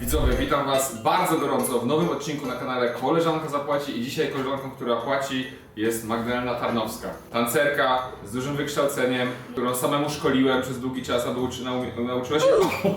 Widzowie, witam Was bardzo gorąco w nowym odcinku na kanale Koleżanka Zapłaci i dzisiaj koleżanką, która płaci jest Magdalena Tarnowska. Tancerka z dużym wykształceniem, którą samemu szkoliłem przez długi czas, aby uczy, nau, nauczyła się...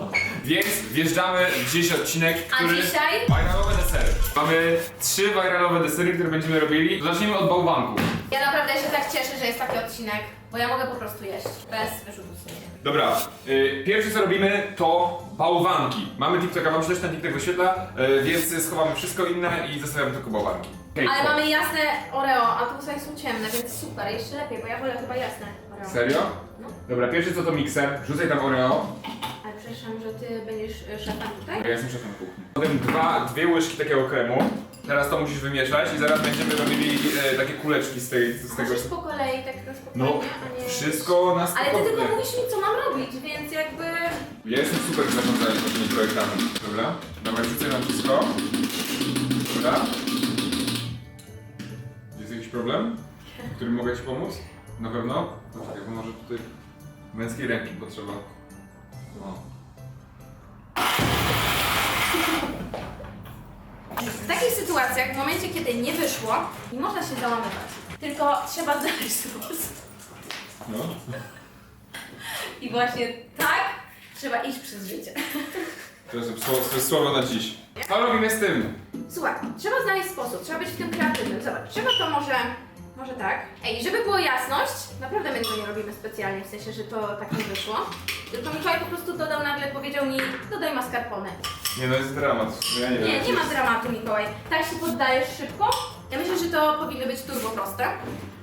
Więc wjeżdżamy w dzisiejszy odcinek, A który... dzisiaj? Viralowe desery. Mamy trzy viralowe desery, które będziemy robili. Zacznijmy od bałwanków. Ja naprawdę się tak cieszę, że jest taki odcinek, bo ja mogę po prostu jeść bez wyrzutu sumienia. Dobra, y, pierwsze co robimy to bałwanki. Mamy TikToka, wam się też ten TikTok wyświetla, y, więc schowamy wszystko inne i zostawiamy tylko bałwanki. Okej, Ale mamy jasne Oreo, a tu tutaj są ciemne, więc super, jeszcze lepiej, bo ja wolę chyba jasne Oreo. Serio? No. Dobra, pierwsze co to mikser, rzucaj tam Oreo. Ale przepraszam, że ty będziesz y, szefem Ja tutaj? jestem szefem kuchni. Potem dwa, dwie łyżki takiego kremu. Teraz to musisz wymieszać i zaraz będziemy robili e, takie kuleczki z, tej, z tego. Możesz po kolei, tak na spokojnie, No, a nie... wszystko na Ale spokojnie. ty tylko mówisz mi, co mam robić, więc jakby... Ja jestem super w zarządzaniu takimi projektami. Dobra? Dawaj, rzucaj nam wszystko. Dobra? Jest jakiś problem? W którym mogę Ci pomóc? Na pewno? Poczekaj, bo może tutaj męskiej ręki potrzeba. O. W takich sytuacjach, w momencie, kiedy nie wyszło, nie można się załamywać. Tylko trzeba znaleźć sposób. No. I właśnie tak trzeba iść przez życie. To jest, słowo, to jest słowo na dziś. Co robimy z tym? Słuchaj, trzeba znaleźć sposób, trzeba być w tym kreatywnym. Zobacz, trzeba to może, może tak. Ej, żeby było jasność, naprawdę my to nie robimy specjalnie, w sensie, że to tak nie wyszło. Tylko Mikołaj po prostu dodał nagle, powiedział mi, dodaj mascarpone. Nie no, jest dramat. Ja nie, wiem. Nie, nie ma dramatu Mikołaj. Tak się poddajesz szybko. Ja myślę, że to powinno być turbo proste.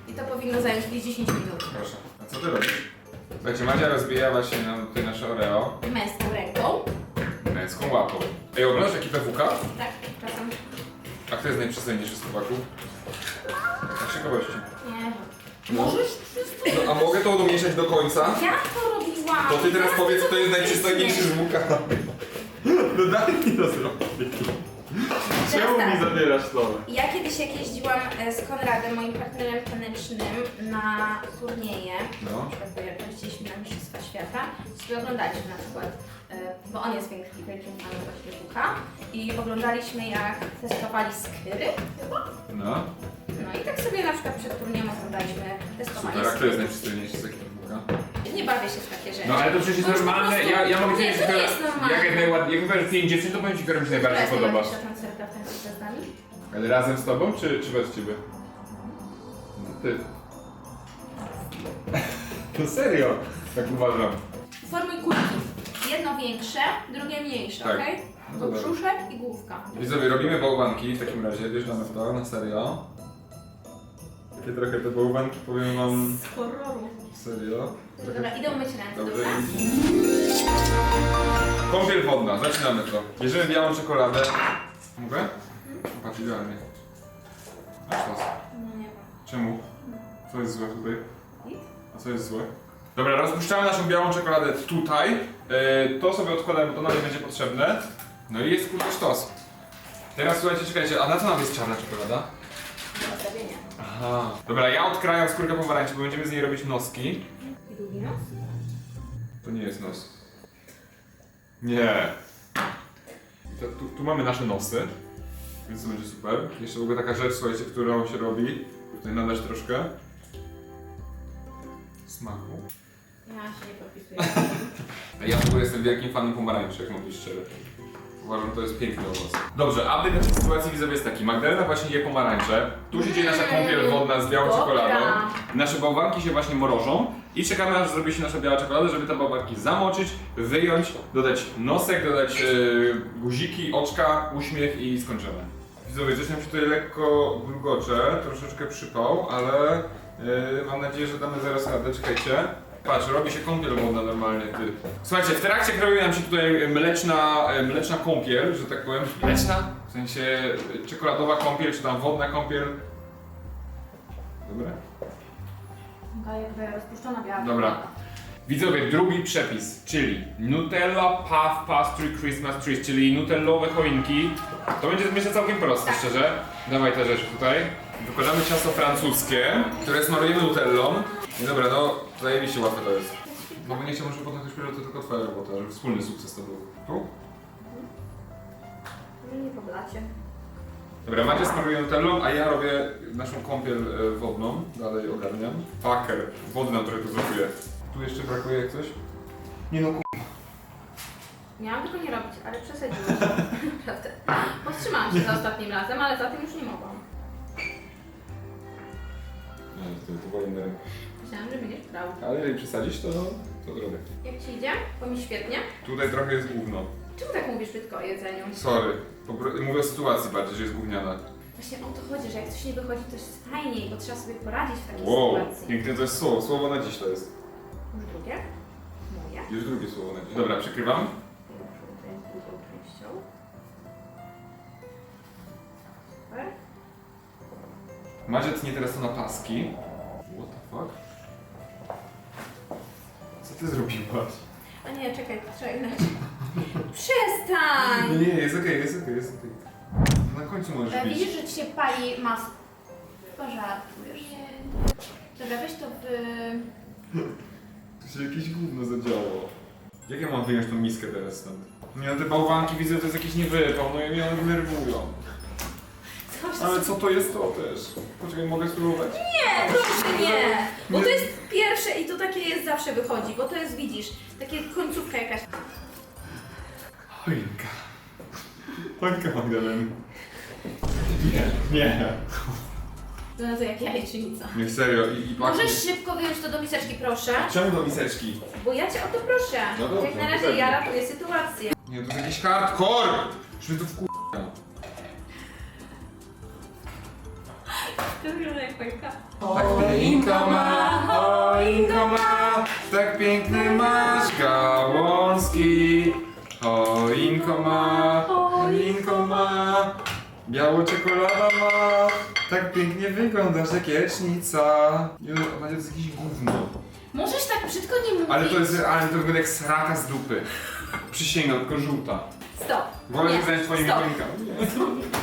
I to powinno zająć gdzieś 10 minut. Proszę. A co ty robisz? Słuchajcie, Madzia rozbijała się na tutaj nasze Oreo Męską ręką. męską łapą. Ej, oglądasz ekipę WK? Tak, czasem. A kto jest najprzystojniejszy z chłopaków? Tak ciekawości. Nie. No. Możesz wszystko. No, a mogę to umniejszać do końca? Ja to robiłam. To ty teraz powiedz, to kto jest najprzystojniejszy z WK. No daj mi to zrobić. Czemu mi zabierasz słowo? Ja kiedyś jak jeździłam e, z Konradem, moim partnerem tanecznym, na turnieje, No. na przykład jak jeździliśmy na Mistrzostwa Świata, sobie oglądaliśmy na przykład, e, bo on jest wielkim, wielkim fanem właśnie Buka i oglądaliśmy jak testowali skry chyba. No. No i tak sobie na przykład przed turniejem oglądaliśmy testowanie Super, a kto skry. jest najprzystojniejszy z ekipy? Nie bawię się w takie rzeczy. No ale to przecież jest To po normalne. prostu- Ja, ja mogę nie, powiedzieć, to nie że jest normalne. jak najładniej, jak wybierasz pięć dziewczyn, to powiem ci, która mi się Która najbardziej jest podoba. najładniejsza tancerka w tańcu z nami? Ale razem z tobą, czy, czy bez ciebie? No ty. To serio? Tak uważam. Formuj kulków. Jedno większe, drugie mniejsze, Tak. okej? No To dobra. brzuszek i główka. Widzowie, robimy bałwanki w takim razie, wjeżdżamy w to, na serio. Takie trochę te bałwanki, powiem wam, Z horroru. serio. Dobra, idę umyć ręce, Dobrze. Kąpiel wodna, zaczynamy to. Bierzemy białą czekoladę. Mogę? Patrz, idealnie. A sztos. No nie wiem. Czemu? Co jest złe tutaj? Nic? A co jest złe? Dobra, rozpuszczamy naszą białą czekoladę tutaj. Yy, to sobie odkładamy, bo to nam nie będzie potrzebne. No i jest kurczę sztos. Teraz słuchajcie, czekajcie, a na co nam jest czarna czekolada? Aha. Dobra, ja odkrajam skórkę pomarańczy, bo będziemy z niej robić noski. I długi nos? To nie jest nos. Nie. To, tu, tu mamy nasze nosy, więc to będzie super. Jeszcze w ogóle taka rzecz, słuchajcie, którą się robi. Tutaj nadać troszkę smaku. Ja się nie podpisuję. A Ja w ogóle jestem wielkim fanem pomarańczy, jak mam być szczery. Uważam, to jest piękny owoc. Dobrze, a w tej sytuacji widzowie jest taki. Magdalena właśnie je pomarańcze. Tu się dzieje nasza kąpiel wodna z białą Dobra. czekoladą. Nasze bałwanki się właśnie mrożą. I czekamy aż zrobi się nasza biała czekolada, żeby te bałwanki zamoczyć, wyjąć, dodać nosek, dodać e, guziki, oczka, uśmiech i skończymy. Widzowie, coś nam się tutaj lekko bulgocze, troszeczkę przypał, ale e, mam nadzieję, że damy zaraz radę. Czekajcie. Patrz, robi się kąpiel wodna normalnie, ty. Słuchajcie, w trakcie kroi nam się tutaj mleczna, e, mleczna kąpiel, że tak powiem. Mleczna? W sensie e, czekoladowa kąpiel, czy tam wodna kąpiel. Dobra? Taka jakby rozpuszczona biała Dobra. Widzowie, drugi przepis, czyli Nutella Puff Pastry Christmas Trees, czyli nutellowe choinki. To będzie myślę całkiem proste, Tak. szczerze. Dawaj te rzeczy tutaj. Wykładamy ciasto francuskie, które smarujemy nutellą. I dobra, no zajebiście łatwe to jest. No bo nie chciałbym, żeby potem ktoś powiedział, to tylko twoja robota, żeby wspólny sukces to był. Tu? blacie. Dobra, Macie smaruje nutellą, a ja robię naszą kąpiel e, wodną. Dalej ogarniam. Fucker. Wody nam trochę tu brakuje. Tu jeszcze brakuje jak coś? Nie no. Miałam tego nie robić, ale przesadziłam. Naprawdę. Powstrzymałam się za ostatnim razem, ale za tym już nie mogłam. Nie, to, to wolę na rękę. Myślałam, że będziesz brał. Ale jeżeli przesadzisz, to, to zrobię. Jak ci idzie? Bo mi świetnie. Tutaj trochę jest gówno. Czemu tak mówisz brzydko o jedzeniu? Sorry. Po pro- Mówię o sytuacji bardziej, że jest gówniana. Właśnie o to chodzi, że jak coś nie wychodzi, to jest fajniej, bo trzeba sobie poradzić w takiej Wow, sytuacji. piękne to jest słowo. Słowo na dziś to jest. Już drugie? Moje? Już drugie słowo na dziś. Dobra, przykrywam. Tutaj drugą częścią. Super. Madzia tnie teraz to na paski. Ty zrobiłaś? A nie, czekaj, trzeba inaczej. Przestań! Nie, nie, jest okej, jest okej, jest okej. Na końcu możesz E. Widzisz, że ci się pali mas... Pożartujesz. Dobra, weź to w... Tu się jakieś gówno zadziało. Jak ja mam wyjąć tą miskę teraz stąd? Nie no, te bałwanki widzę, to jest jakiś niewypał, no i mnie one denerwują. Ale co to jest to też? Poczekaj, mogę spróbować? Nie, proszę nie! Bo to jest pierwsze i to takie jest zawsze wychodzi, bo to jest, widzisz, takie końcówka jakaś. Choinka. Choinka Magdaleny. Nie, nie. No to jak jajecznica. Nie, serio, i, i pachnie... Możesz szybko wyjąć to do miseczki, proszę? Czemu do miseczki? Bo ja cię o to proszę. No dobrze, jak na razie pewnie. ja ratuję sytuację. Nie, to jest jakiś hardcore! Mnie to wkur... To wygląda jak choinka. Tak ma, choinka ma, tak piękny masz gałązki. Choinko ma, choinko ma, biało czekolada ma, tak pięknie wyglądasz jak jecznica. No, Macie, to jest jakieś gówno. Możesz tak brzydko nie mówić. Ale to jest, ale to wygląda jak sraka z dupy. Przysięgam, tylko żółta. Stop. Wolę Nie, zająć twoimi stop. choinkami.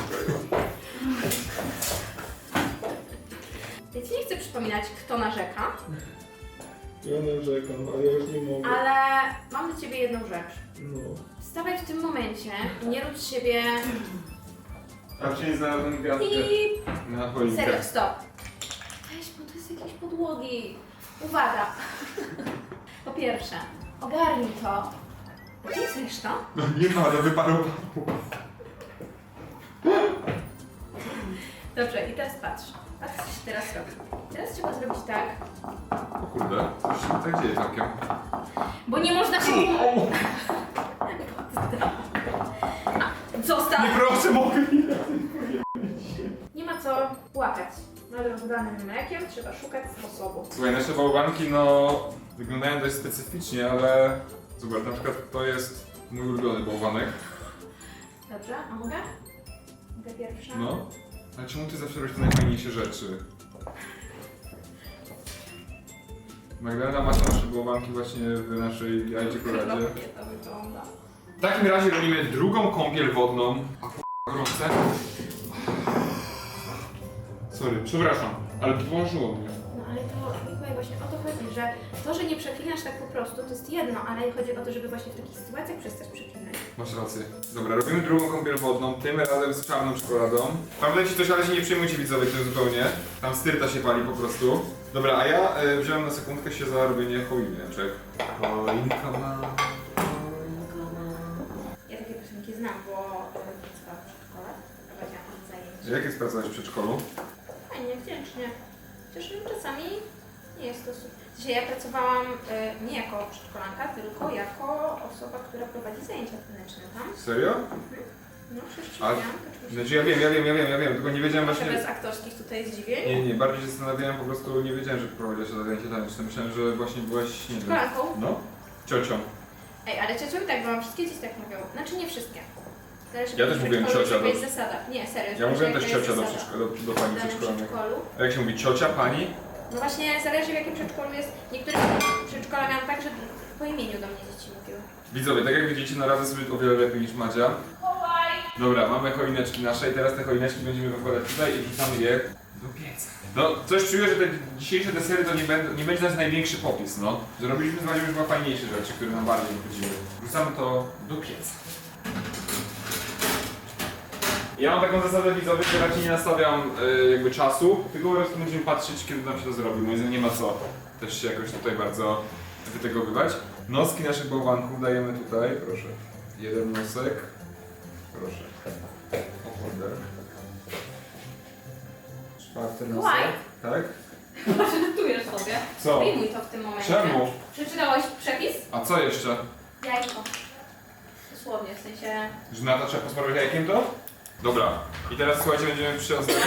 Ja ci nie chcę przypominać, kto narzeka, Ja narzekam, ale ja już nie mogę. ale mam do ciebie jedną rzecz. No. Wstawaj w tym momencie i nie rób z siebie... A czy nie znalazłem gwiazdkę I... na choinkę? Serio, stop. Weź, bo to jest jakieś podłogi. Uwaga. Po pierwsze, ogarnij to. Gdzie jest reszta? No nie ma, to wyparowało. Dobrze, i teraz patrz. Teraz robi. Teraz trzeba zrobić tak, O kurde, coś się tak dzieje całkiem. bo nie można się... Zostaw! Nie proszę, mogę Nie ma co płakać. Nad rozdanym mlekiem trzeba szukać sposobu. Słuchaj, nasze bałwanki no wyglądają dość specyficznie, ale zobacz, na przykład to jest mój ulubiony bałwanek. Dobrze, a mogę? Mogę pierwsza? No. Ale czemu ty zawsze robisz te najfajniejsze rzeczy? Magdalena masz nasze bałwanki właśnie w naszej jaj czekoladzie. Okropnie to wygląda. W takim razie robimy drugą kąpiel wodną. A k***a gorące? Sorry, przepraszam, ale położyło mnie. No ale to, Mikołaj, właśnie o to chodzi, że to, że nie przeklinasz tak po prostu, to jest jedno, ale chodzi o to, żeby właśnie w takich sytuacjach przestać przeklinać. Masz rację. Dobra, robimy drugą kąpiel wodną, tym razem z czarną czekoladą. Prawda ci coś, ale się nie przejmujcie widzowie tym zupełnie. Tam styrta się pali po prostu. Dobra, a ja y, wziąłem na sekundkę się za robienie choineczek. Choinka ma. Ja takie piosenki znam, bo e, pracowałam w przedszkole, prowadziłam tam zajęcia. Jak jest pracować w przedszkolu? Fajnie, wdzięcznie. Chociaż czasami nie jest to super. Dzisiaj ja pracowałam e, nie jako przedszkolanka, tylko jako osoba, która prowadzi zajęcia taneczne tam. Serio? No, przecież A- oczywiście. Znaczy ja wiem, ja wiem, ja wiem, ja wiem, tylko nie wiedziałem Trochę właśnie... bez aktorskich tutaj zdziwień. Nie, nie, bardziej się zastanawiałem, po prostu nie wiedziałem, że prowadzisz zajęcia taneczne. Myślałem, że właśnie byłaś, nie wiem... No? Ciocią. Ej, ale ciocią tak, bo mam wszystkie dzieci tak mówią. Znaczy nie wszystkie. Zależy, Ja też mówiłem ciocia do- jest zasada. Nie, serio. Ja zależy, mówiłem też jaka jest ciocia do, zasada. przedszko- do, do pani przedszkolu. A jak się mówi ciocia, pani? No właśnie zależy w jakim przedszkolu jest. Niektóre przedszkola miałam tak, że po imieniu do mnie dzieci mówiły. Widzowie, tak jak widzicie, na razy sobie o wiele lepiej niż Madzia. Dobra, mamy choineczki nasze i teraz te choineczki będziemy wykładać tutaj i wrzucamy je do pieca. No, coś czuję, że te dzisiejsze desery to nie, będą, nie będzie nasz największy popis, no. Że robiliśmy z Madzią już chyba fajniejsze rzeczy, które nam bardziej wychodziły. Wrzucamy to do pieca. Ja mam taką zasadę widzowie, że raczej nie nastawiam y, jakby czasu, tylko po prostu będziemy patrzeć, kiedy nam się to zrobi. Moim zdaniem nie ma co też się jakoś tutaj bardzo wytegowywać. Noski naszych bałwanków dajemy tutaj, proszę. Jeden nosek. Proszę. Order. Czwarty nosek. Kłaj. Tak? Chyba żartujesz sobie. Co? Wyjmuj to w tym momencie. Czemu? Przeczytałeś przepis? A co jeszcze? Jajko. Dosłownie, w sensie... Że trzeba posmarować jajkiem to? Dobra. I teraz słuchajcie, będziemy przyozdabiać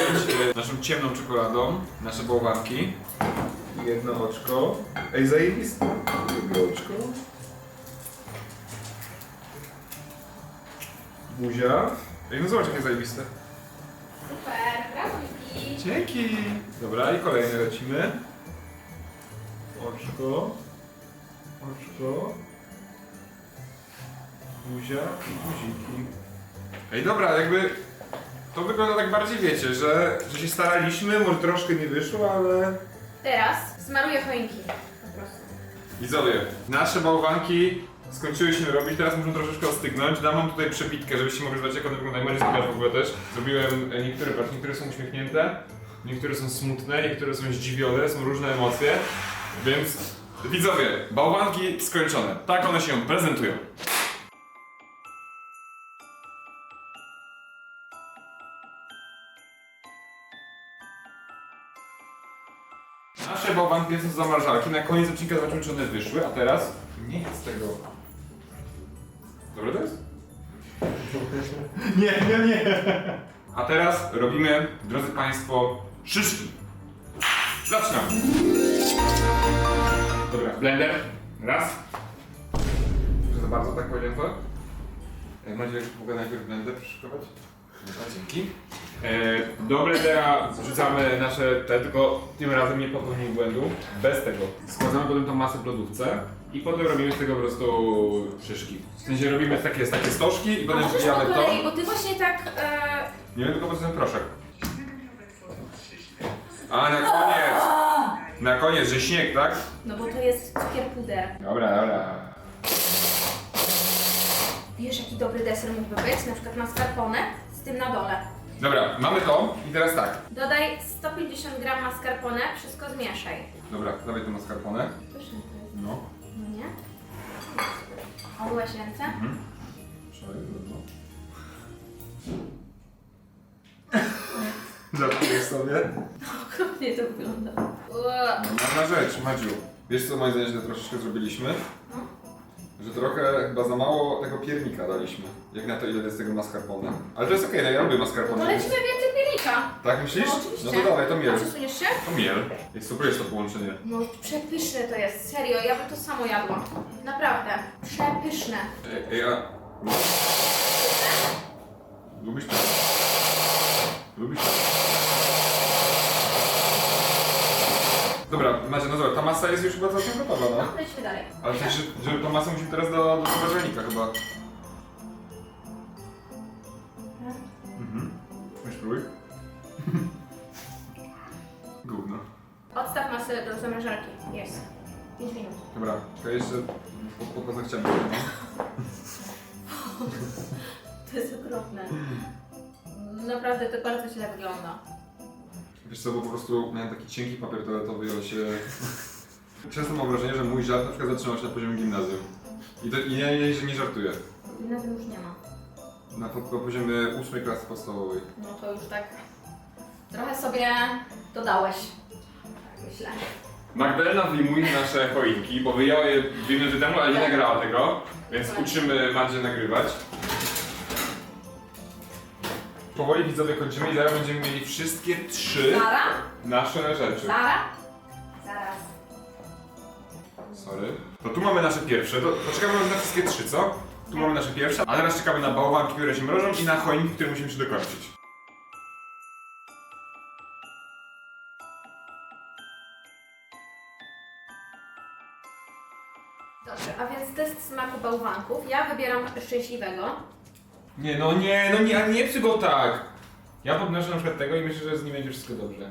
e, naszą ciemną czekoladą nasze bałwanki. Jedno oczko. Ej, zajebiste. Drugie oczko. Buzia. Ej, no zobacz jakie zajebiste. Super, brawo Miki. Dzięki. Dobra, i kolejne lecimy. Oczko. Oczko. Buzia i buziki. Ej, dobra, jakby to wygląda tak bardziej, wiecie, że, że się staraliśmy, może troszkę nie wyszło, ale... Teraz smaruję choinki. Po prostu. Widzowie, nasze bałwanki skończyły się robić, teraz muszą troszeczkę ostygnąć. Dam wam tutaj przebitkę, żebyście mogli zobaczyć jak one wyglądają. Możecie zobaczyć w ogóle też. Zrobiłem e, niektóre, patrz, niektóre są uśmiechnięte, niektóre są smutne, niektóre są zdziwione, są różne emocje. Więc widzowie, bałwanki skończone. Tak one się prezentują. Są z zamrażarki. Na koniec odcinka zobaczymy, czy one wyszły, a teraz nie jest tego. Dobre to jest? Nie, nie, nie. A teraz robimy, drodzy Państwo, szyszki. Zaczynamy. Dobra, blender. Raz. Proszę za bardzo, tak powiedziałem to? E, Macie mogę najpierw blender przyszykować? Dobra, dzięki. E, blendera wrzucamy nasze te, tylko tym razem nie popełnimy błędu. Bez tego. Składamy potem tą masę w lodówce i potem robimy z tego po prostu szyszki. W sensie robimy takie, takie stożki i A potem możesz po wbijamy to. kolei, bo ty właśnie tak... E... Nie wiem, tylko po prostu ten proszek. A na koniec! Na koniec, że śnieg, tak? No bo to jest cukier puder. Dobra, dobra. Wiesz jaki dobry deser mógłby być? Na przykład mascarpone tym na dole. Dobra, mamy to i teraz tak. Dodaj 150 gram mascarpone, wszystko zmieszaj. Dobra, dawaj to mascarpone. Pyszne to jest, No. no nie? Omyłeś ręce? Mhm. Trzymaj, no. Żartujesz sobie? Okropnie to wygląda. Ua. Normalna rzecz, Madziu. Wiesz co moim zdaniem, że troszeczkę zrobiliśmy? No. Że trochę chyba za mało tego piernika daliśmy. Jak na to ile jest tego mascarpone. Ale to jest okej, no ja lubię To mascarpone. lecimy więcej piernika. Tak myślisz? No oczywiście. No to dawaj, to miel. A przesuniesz się? To miel. Jest super jest to połączenie. No przepyszne to jest, serio, ja bym to samo jadła. Naprawdę, przepyszne. Ej, ej, a... Lubisz to? Lubisz to? Dobra, Macie, no zobacz, ta masa jest już chyba całkiem gotowa, no. No, lecimy dalej. Ale sensie, że tą masę musimy teraz do, do poważalnika chyba. Mhm. Weź próbuj. Gówno. Odstaw masę do zamrażarki. Jest. 5 minut. Dobra, czekaj jeszcze po, po paznokciami. To jest okropne. Naprawdę to bardzo źle wygląda. Wiesz co, bo po prostu miałem taki cienki papier toaletowy i on się... Często mam wrażenie, że mój żart na przykład zatrzymał się na poziomie gimnazjum. I, to, i nie, nie, że nie żartuję. Gimnazjum już nie ma. Na po, po poziomie ósmej klasy podstawowej. No to już tak trochę sobie dodałeś. Tak myślę. Magdalena wyjmuje nasze choinki, bo wyjęła je dwie minuty temu, ale nie nagrała tego, więc uczymy Madzie nagrywać. Powoli widzowie kończymy i zaraz będziemy mieli wszystkie trzy nasze rzeczy. Zara? Zaraz. Sorry. To tu mamy nasze pierwsze, to poczekamy na wszystkie trzy, co? Tu mamy nasze pierwsze, a teraz czekamy na bałwanki, które się mrożą i na choinki, które musimy jeszcze dokończyć. Dobrze, a więc test smaku bałwanków. Ja wybieram szczęśliwego. Nie, no nie, no nie, nie przy go tak! Ja podnoszę na przykład tego i myślę, że z nim będzie wszystko dobrze.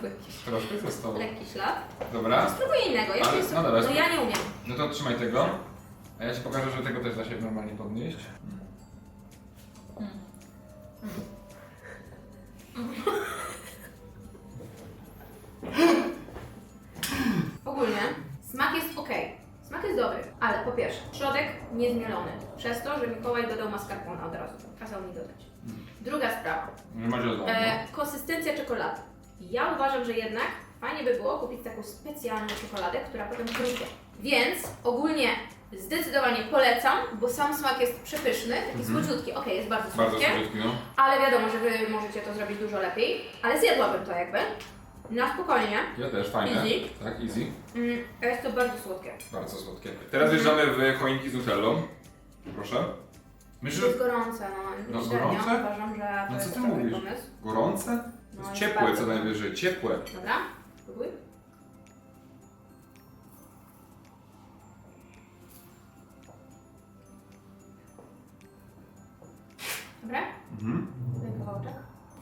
To jakiś Troszkę zostało. lekki ślad. Dobra. Spróbuj innego. Ja Ale- jest... no dobra, no ja nie umiem. No to trzymaj tego. A ja ci pokażę, że tego też da się normalnie podnieść. Mascarpone od razu. Kazał mi dodać. Druga sprawa. Nie ma E, konsystencja czekolady. Ja uważam, że jednak fajnie by było kupić taką specjalną czekoladę, która potem krupie. Więc ogólnie zdecydowanie polecam, bo sam smak jest przepyszny, taki słodziutki. Okej, jest bardzo Mhm. Bardzo słodkie, słodki, no. ale wiadomo, że Wy możecie to zrobić dużo lepiej. Ale zjadłabym to jakby. Na spokojnie. Ja też, fajne. Easy. Tak, easy. Mm, jest to bardzo słodkie. Bardzo słodkie. Teraz wjeżdżamy w choinki z nutellą. Proszę. Myślę, Jest że gorące, no. No, Średnio gorące? Uważam, że to No co jest ty dobry mówisz? pomysł. gorące? No, To jest jest ciepłe bardzo co najwyżej, ciepłe. Dobra, spróbuj. Dobra? Mhm. Ten kawałeczek.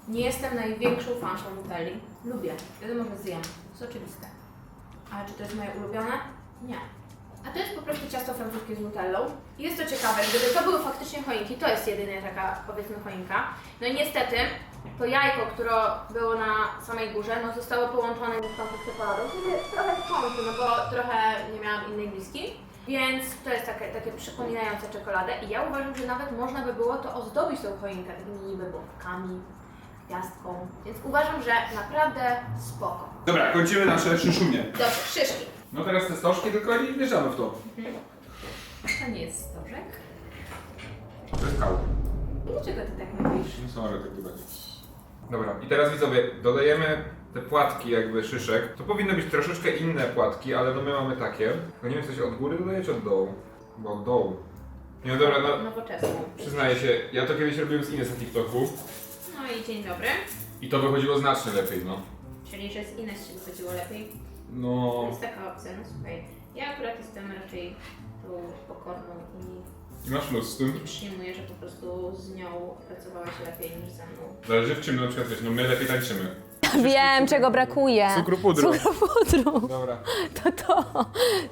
Nie jestem największą fanką Nutelli. Lubię. Wiadomo, że zjem. To jest oczywiste. Ale czy to jest moje ulubione? Nie. A to jest po prostu ciasto francuskie z nutellą. Jest to ciekawe, gdyby to były faktycznie choinki, to jest jedyna taka, powiedzmy, choinka. No i niestety, to jajko, które było na samej górze, no zostało połączone z tą czekoladą, czyli trochę pomysł, no bo trochę nie miałam innej bliskiej. Więc to jest takie, takie przypominające czekoladę i ja uważam, że nawet można by było to ozdobić tą choinkę takimi niby bombkami, gwiazdką. Więc uważam, że naprawdę spoko. Dobra, kończymy nasze szyszunie. Dobrze, szyszki. No teraz te stożki tylko i wjeżdżamy w to. To nie jest stożek. To jest kał. Dlaczego ty tak mówisz? Nie są ale tak dodać. Dobra, i teraz widzowie, dodajemy te płatki jakby szyszek. To powinny być troszeczkę inne płatki, ale no my mamy takie. No nie wiem, coś od góry dodaję czy od dołu? Bo od dołu. Nie no dobra, no Nowoczesny. przyznaję się, ja to kiedyś robiłem z Ines na TikToku No i dzień dobry. i to wychodziło znacznie lepiej, no. Czyli, że z Ines się wychodziło lepiej. No... To jest taka opcja, no słuchaj. Ja akurat jestem raczej tą pokorną i I masz luz z tym? przyjmuję, że po prostu z nią pracowałaś lepiej niż ze mną. Zależy w czym na przykład wiesz, no my lepiej tańczymy. Wiem, czego brakuje. Cukru pudru. Cukru pudru. Dobra. To to.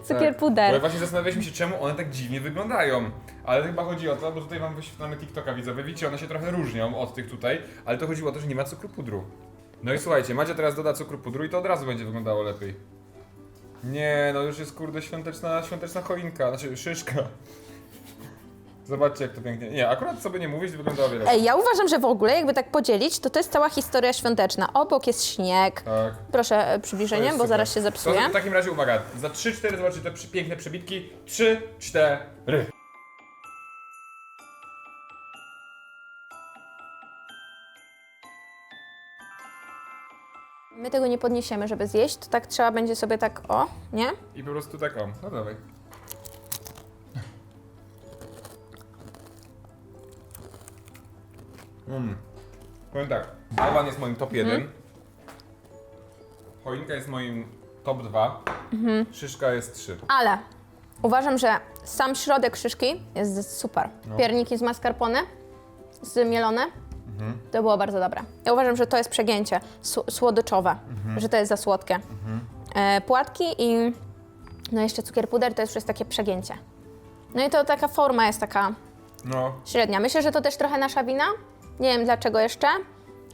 Cukier Tak. Bo puder. właśnie zastanawialiśmy się, czemu one tak dziwnie wyglądają. Ale chyba chodzi o to, bo tutaj wam wyświetlamy TikToka widzowie. Widzicie, one się trochę różnią od tych tutaj, ale to chodziło o to, że nie ma cukru pudru. No i słuchajcie, Macie teraz doda cukru pudru i to od razu będzie wyglądało lepiej. Nie, no już jest kurde świąteczna, świąteczna choinka, znaczy szyszka. Zobaczcie jak to pięknie. Nie, akurat sobie nie mówić, wygląda o wiele lepiej. Ej, ja uważam, że w ogóle, jakby tak podzielić, to to jest cała historia świąteczna. Obok jest śnieg. Tak. Proszę e, To przybliżenie, jest bo super. zaraz się zepsuje. To w takim razie uwaga, za 3-4 zobaczcie te przy, piękne przebitki. 3, My tego nie podniesiemy, żeby zjeść, to tak trzeba będzie sobie tak, o, nie? I po prostu tak o, no dawaj. Mm. Powiem tak, Bałwan jest moim top 1. Choinka jest moim top 2. Szyszka jest 3. Ale uważam, że sam środek szyszki jest super. No. Pierniki z mascarpone, zmielone, to było bardzo dobre. Ja uważam, że to jest przegięcie sł- słodyczowe, że to jest za słodkie. E, płatki i no jeszcze cukier puder to jest już jest takie przegięcie. No i to taka forma jest taka No, średnia. Myślę, że to też trochę nasza wina. Nie wiem dlaczego jeszcze,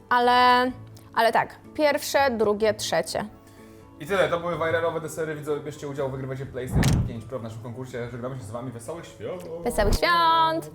ale, ale tak, pierwsze, drugie, trzecie. i tyle, to były viralowe desery. Widzowie, bierzcie udział, wygrywacie PlayStation 5 Pro w naszym konkursie. Żegnamy się z wami, wesołych świąt! Wesołych świąt!